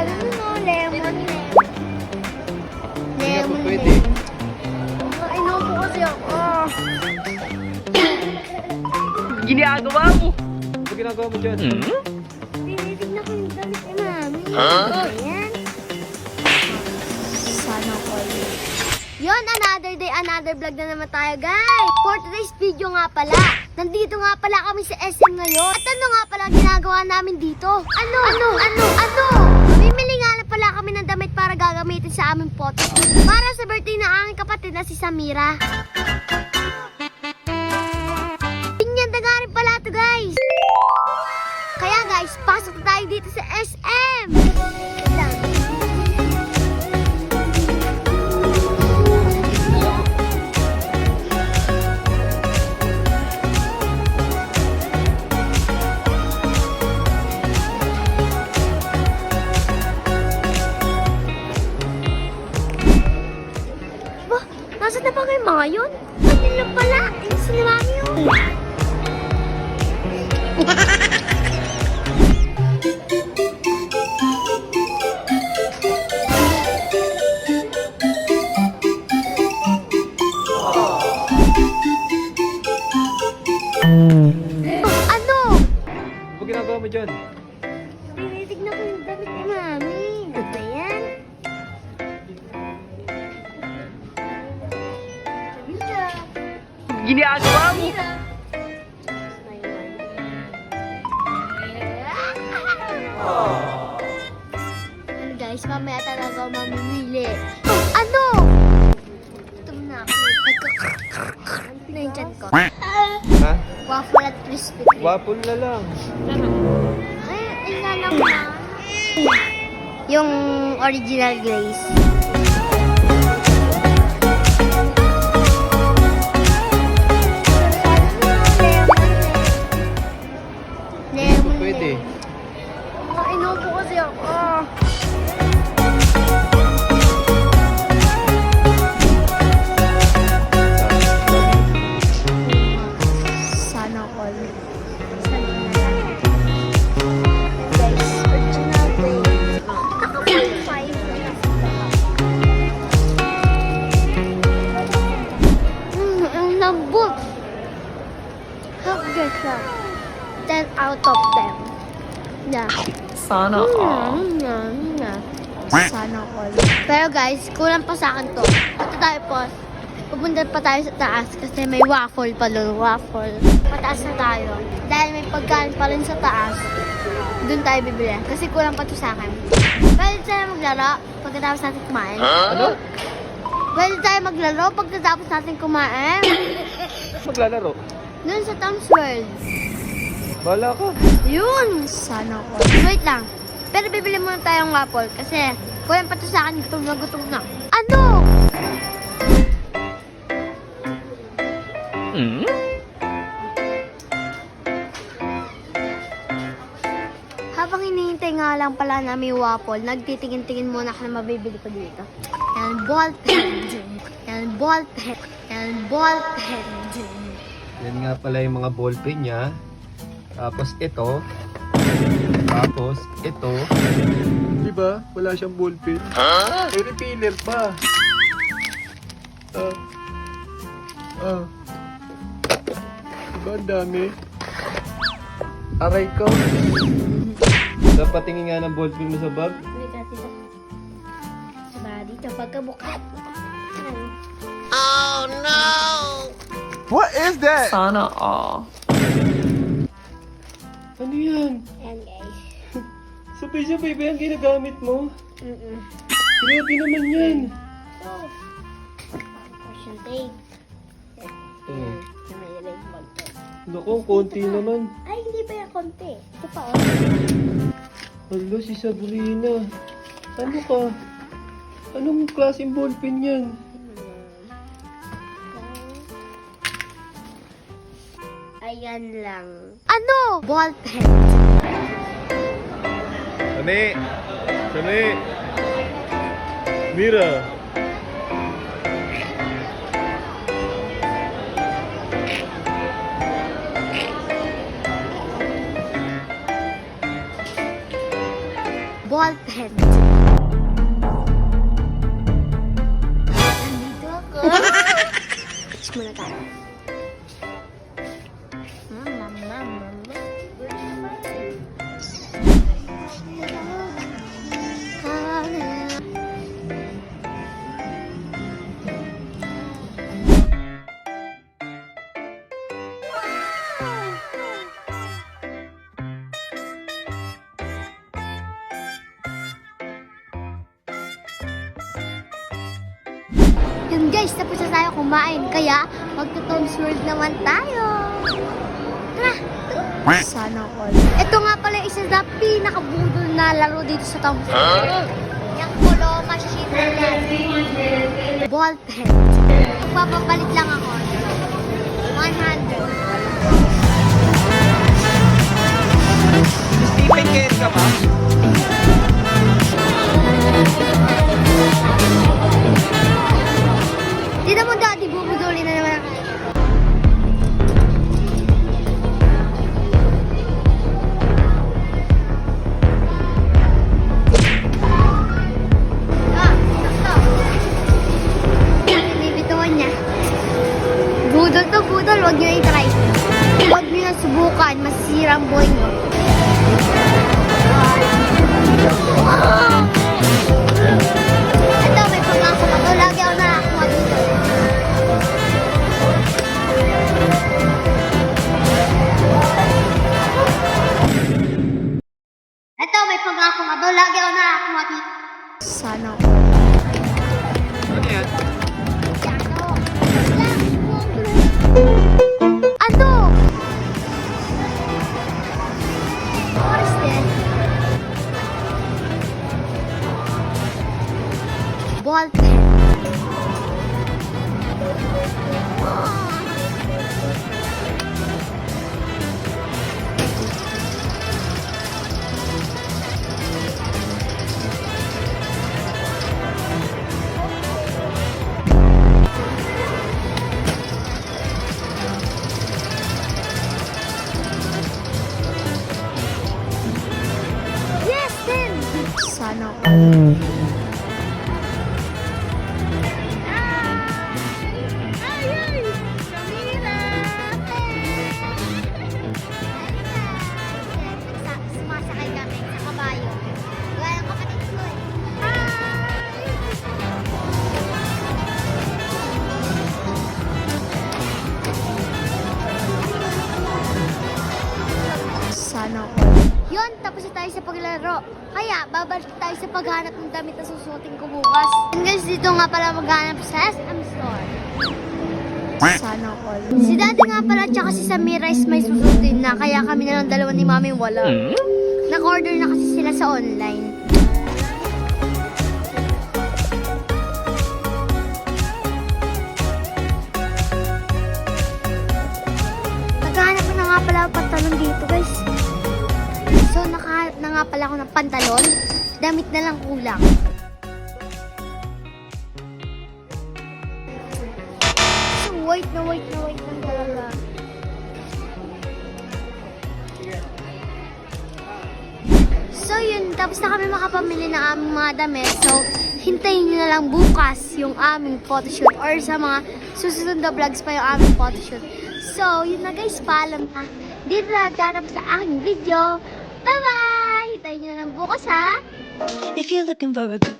Ano no, lemon. Lemon. pwede. Ay, no po kasi ako. Ginagawa mo. Ano ginagawa mo dyan? Tinitig na ko yung damit ni Mami. Ayan. Sana all. Yon, another day, another vlog na naman tayo, guys. For today's video nga pala, nandito nga pala kami sa SM ngayon. At ano nga pala ginagawa namin dito? Ano? Ano? Ano? Ano? Bimili gagamitin sa aming photo. Para sa birthday ng aking kapatid na si Samira. Pinyanda nga rin pala to, guys. Kaya guys, pasok na tayo dito sa SM. Ginagawa mo dyan? Tinitignan ko yung damit ni Mami. Ano yan? Mira. Ginagawa mo. Guys, mamaya talaga mamimili. Ano? Ito na ako. Ano yung chan ko? Ha? Waffle at crispy cream. Waffle na lang. Ay, ina lang na. Yung original glaze. Sana all. Mm, mm, mm. Sana all. Pero guys, kulang pa sa akin to. Ito tayo po. Pupunta pa tayo sa taas kasi may waffle pa doon. Waffle. Pataas na tayo. Dahil may pagkain pa rin sa taas. Doon tayo bibili. Kasi kulang pa to sa akin. Pwede tayo maglaro pagkatapos natin kumain. Ano? Pwede tayo maglaro pagkatapos natin kumain. Maglalaro. Doon sa Tom's World. Bala ka. Yun! Sana ko. Wait lang. Pero bibili muna tayong waffle kasi kulang pa to sa akin. Gutom na gutom na. Ano? Hmm? Habang hinihintay nga lang pala namin yung waffle, nagtitingin-tingin muna ka na mabibili ko dito. Yan, ball pen. Yan, ball pen. Yan, ball pen. Yan nga pala yung mga ballpen niya. Tapos ito. Tapos ito. Di ba? Wala siyang ballpen. May refiller pa. Ah. Ah. Diba ang dami? Aray ko. Dapat tingin nga ng ballpen mo sa bag. Wait, dito. Diba, dito, pagkabukas. What is that? Sana all. Ano yan? Ayan, guys. Sabay-sabay ba yung ginagamit mo? Mm-mm. Grabe naman yan. So, caution tape. Pen. Naku, konti naman. Ay, hindi pa yung konti. Ito pa, oh. Hala, si Sabrina. Ano ka? Anong klaseng ballpen yan? Ayan lang. Ano? Ball pen. Sani! Sani! Mira! ball pen. Yun guys, tapos na tayo kumain. Kaya, magto-Tom's World naman tayo. Tara! Sana all. Ito nga pala isa sa pinakabudol na laro dito sa Tom's World. Yung polo machine na. Ball pen. Papapalit lang ako. 100. Stephen Kent ka ba? Huwag niyo i-try. Huwag niyo na subukan, masisira ang buhay niyo. Ito, Sana ko. Sa paghanap ng damit na susuotin ko bukas. And guys, dito nga pala maghanap sa SM Store. Sana all. Si Daddy nga pala tsaka si Samira is may susutin na kaya kami na lang dalawa ni Mami wala. Nag-order na kasi sila sa online. Naghahanap na nga pala pantalon dito guys. So nakahanap na nga pala ako ng pantalon. Damit na lang kulang. So white na white na white lang talaga. So yun, tapos na kami makapamili ng aming mga damit. So, hintayin nyo na lang bukas yung aming photoshoot or sa mga susunod na vlogs pa yung aming photoshoot. So, yun na guys, paalam na. Dito na nagtanap sa aking video. Bye-bye! Hintayin nyo na lang bukas ha! If you're looking for a good